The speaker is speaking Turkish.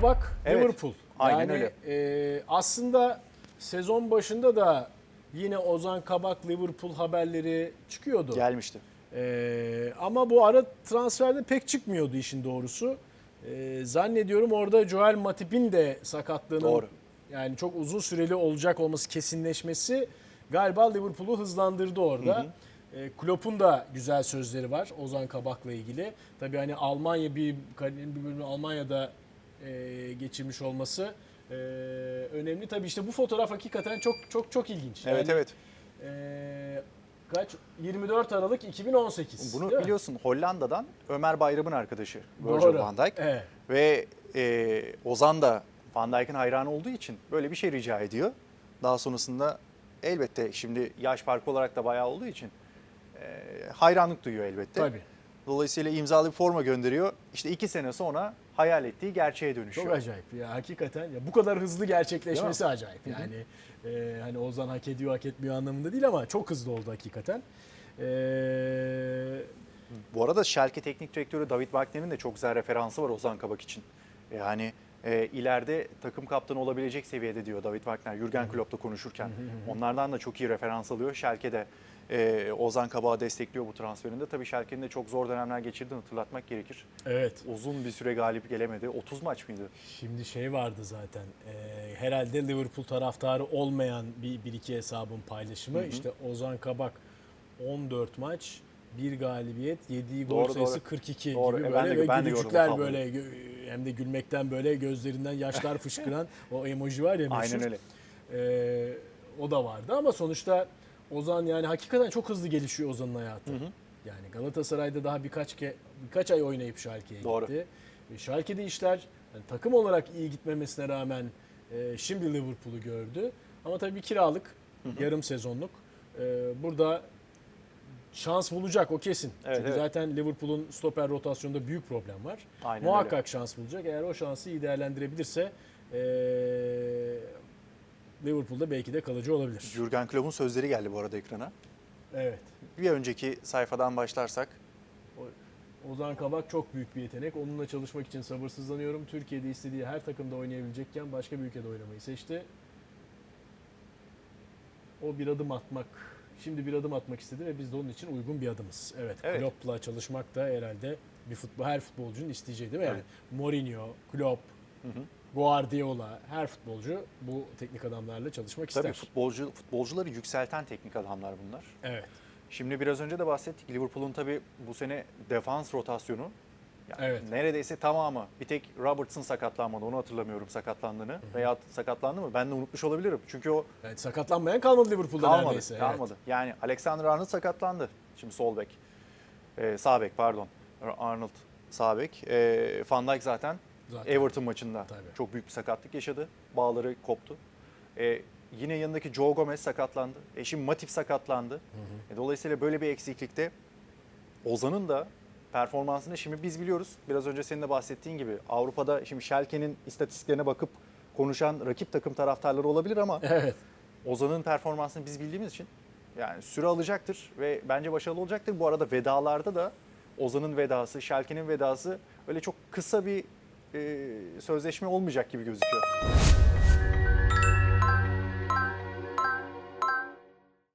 Kabak, Evet, Liverpool. aynen yani, öyle. e, aslında sezon başında da yine Ozan Kabak Liverpool haberleri çıkıyordu. Gelmişti. E, ama bu ara transferde pek çıkmıyordu işin doğrusu. E, zannediyorum orada Joel Matip'in de sakatlığının Doğru. yani çok uzun süreli olacak olması kesinleşmesi galiba Liverpool'u hızlandırdı orada. E, Klopp'un da güzel sözleri var Ozan Kabak'la ilgili. Tabii hani Almanya bir kariyerin bir bölümünü Almanya'da e, geçirmiş olması e, önemli. Tabii işte bu fotoğraf hakikaten çok çok çok ilginç. Evet Yani, evet. e, kaç 24 Aralık 2018. Bunu değil mi? biliyorsun Hollanda'dan Ömer Bayram'ın arkadaşı Virgil Doğru. van Dijk. Evet. Ve e, Ozan da Van Dijk'in hayranı olduğu için böyle bir şey rica ediyor. Daha sonrasında elbette şimdi yaş farkı olarak da bayağı olduğu için e, hayranlık duyuyor elbette. Tabii. Dolayısıyla imzalı bir forma gönderiyor. İşte iki sene sonra hayal ettiği gerçeğe dönüşüyor. Çok acayip ya hakikaten. Ya bu kadar hızlı gerçekleşmesi acayip. Yani e, hani Ozan hak ediyor hak etmiyor anlamında değil ama çok hızlı oldu hakikaten. E, Bu arada Schalke teknik direktörü David Wagner'in de çok güzel referansı var Ozan Kabak için. Yani e, ileride takım kaptanı olabilecek seviyede diyor David Wagner, Jurgen Klopp'la konuşurken. Onlardan da çok iyi referans alıyor. Schalke de e, Ozan Kabak'ı destekliyor bu transferinde. Tabii Schalke'nin de çok zor dönemler geçirdiğini hatırlatmak gerekir. evet. Uzun bir süre galip gelemedi. 30 maç mıydı? Şimdi şey vardı zaten. e, herhalde Liverpool taraftarı olmayan bir, bir iki hesabın paylaşımı. İşte Ozan Kabak 14 maç, bir galibiyet, yediği gol Doğru, sayısı doğru. 42 Doğru. gibi E, böyle de- ve gülücükler böyle gö- hem de gülmekten böyle gözlerinden yaşlar fışkıran o emoji var ya meşhur. Aynen öyle. Ee, o da vardı ama sonuçta Ozan yani hakikaten çok hızlı gelişiyor Ozan'ın hayatı. Yani Galatasaray'da daha birkaç ke birkaç ay oynayıp Schalke'ye Doğru. gitti. Ve Schalke'de işler yani takım olarak iyi gitmemesine rağmen e, şimdi Liverpool'u gördü. Ama tabii bir kiralık, yarım sezonluk. E, burada şans bulacak o kesin. Evet, Çünkü evet. zaten Liverpool'un stoper rotasyonunda büyük problem var. Aynen Muhakkak şans bulacak. Eğer o şansı iyi değerlendirebilirse e, Liverpool'da belki de kalıcı olabilir. Jurgen Klopp'un sözleri geldi bu arada ekrana. Evet. Bir önceki sayfadan başlarsak Ozan Kabak çok büyük bir yetenek. Onunla çalışmak için sabırsızlanıyorum. Türkiye'de istediği her takımda oynayabilecekken başka bir ülkede oynamayı seçti. O bir adım atmak, şimdi bir adım atmak istedi ve biz de onun için uygun bir adımız. Evet, Evet. Klopp'la çalışmak da herhalde bir futbol, her futbolcunun isteyeceği değil mi? Yani Evet. Mourinho, Klopp, Guardiola, her futbolcu bu teknik adamlarla çalışmak ister. tabii futbolcu futbolcuları yükselten teknik adamlar bunlar. Evet. Şimdi biraz önce de bahsettik. Liverpool'un tabii bu sene defans rotasyonu yani Evet. neredeyse tamamı. Bir tek Robertson sakatlanmadı. Onu hatırlamıyorum sakatlandığını. Veya sakatlandı mı? Ben de unutmuş olabilirim. Çünkü o evet. Sakatlanmayan kalmadı Liverpool'da kalmadı. neredeyse. Evet. kalmadı. Yani Alexander Arnold sakatlandı. Şimdi sol bek. Ee, sağ bek pardon. Arnold sağ bek. Ee, Van Dijk zaten, Zaten. Everton maçında Tabii. çok büyük bir sakatlık yaşadı. Bağları koptu. Ee, yine yanındaki Joe Gomez sakatlandı. E şimdi Matip sakatlandı. E, dolayısıyla böyle bir eksiklikte Ozan'ın da performansını şimdi biz biliyoruz. Biraz önce senin de bahsettiğin gibi Avrupa'da şimdi Schalke'nin istatistiklerine bakıp konuşan rakip takım taraftarları olabilir ama Evet. Ozan'ın performansını biz bildiğimiz için yani süre alacaktır ve bence başarılı olacaktır. Bu arada vedalarda da Ozan'ın vedası, Schalke'nin vedası öyle çok kısa bir e, sözleşme olmayacak gibi gözüküyor.